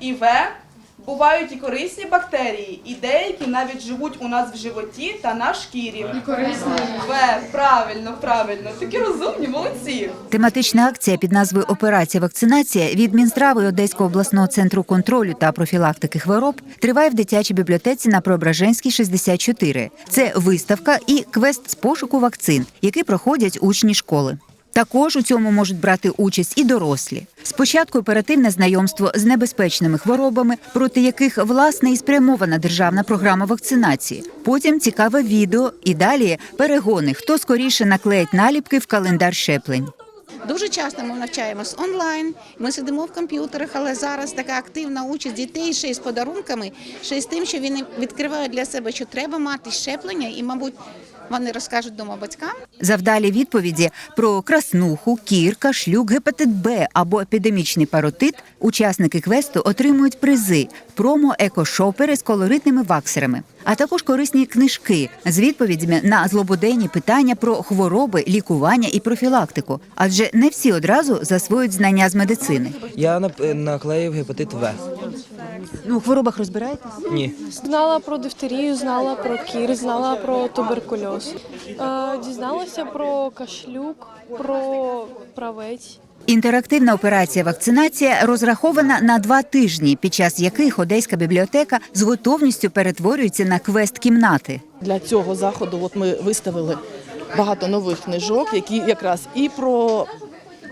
І В. Бувають і корисні бактерії, і деякі навіть живуть у нас в животі та на шкірі. І корисні. В. Правильно, правильно. Такі розумні, молодці. Тематична акція під назвою Операція вакцинація від Мінздрави Одеського обласного центру контролю та профілактики хвороб триває в дитячій бібліотеці на Преображенській 64. Це виставка і квест з пошуку вакцин, який проходять учні школи. Також у цьому можуть брати участь і дорослі. Спочатку оперативне знайомство з небезпечними хворобами, проти яких власне і спрямована державна програма вакцинації. Потім цікаве відео і далі перегони, хто скоріше наклеїть наліпки в календар щеплень. Дуже часто ми навчаємось онлайн. Ми сидимо в комп'ютерах, але зараз така активна участь дітей ще й з подарунками, ще й з тим, що вони відкривають для себе, що треба мати щеплення, і, мабуть, вони розкажуть дома батькам. Завдалі відповіді про краснуху, кір, кашлюк, гепатит Б або епідемічний паротит учасники квесту отримують призи, промо екошопери з колоритними ваксерами, а також корисні книжки з відповідями на злободенні питання про хвороби, лікування і профілактику. Адже не всі одразу засвоюють знання з медицини. Я наклеїв гепатит В. Ну, у хворобах розбираєтесь? Ні. Знала про дифтерію, знала про кір, знала про туберкульоз. Е, дізналася про кашлюк, про правець. Інтерактивна операція вакцинація розрахована на два тижні, під час яких Одеська бібліотека з готовністю перетворюється на квест кімнати. Для цього заходу от ми виставили багато нових книжок, які якраз і про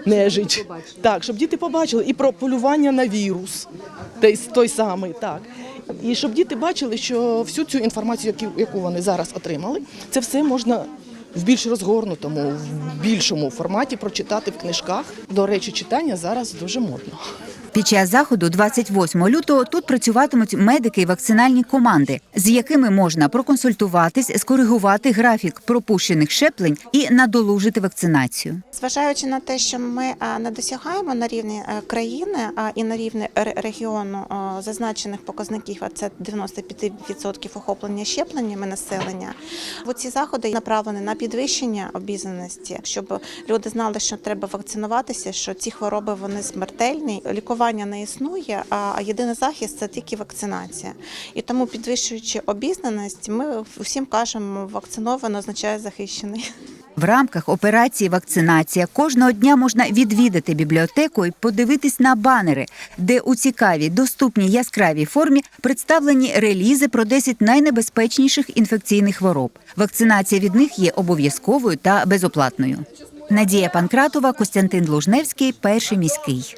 нежить, так, щоб діти побачили, і про полювання на вірус, той, той самий, так. І щоб діти бачили, що всю цю інформацію, яку, яку вони зараз отримали, це все можна в більш розгорнутому, в більшому форматі прочитати в книжках. До речі, читання зараз дуже модно. Під час заходу, 28 лютого, тут працюватимуть медики і вакцинальні команди, з якими можна проконсультуватись, скоригувати графік пропущених щеплень і надолужити вакцинацію. Зважаючи на те, що ми е, не досягаємо на рівні е, країни і на рівні регіону зазначених показників, а це 95% охоплення щепленнями населення. Ці заходи направлені на підвищення обізнаності, щоб люди знали, що треба вакцинуватися, що ці хвороби вони смертельні, лікування не існує, а єдиний захист це тільки вакцинація. І тому, підвищуючи обізнаність, ми всім кажемо, вакциновано означає захищений. В рамках операції вакцинація кожного дня можна відвідати бібліотеку і подивитись на банери, де у цікавій, доступній яскравій формі представлені релізи про 10 найнебезпечніших інфекційних хвороб. Вакцинація від них є обов'язковою та безоплатною. Надія Панкратова, Костянтин Лужневський, перший міський.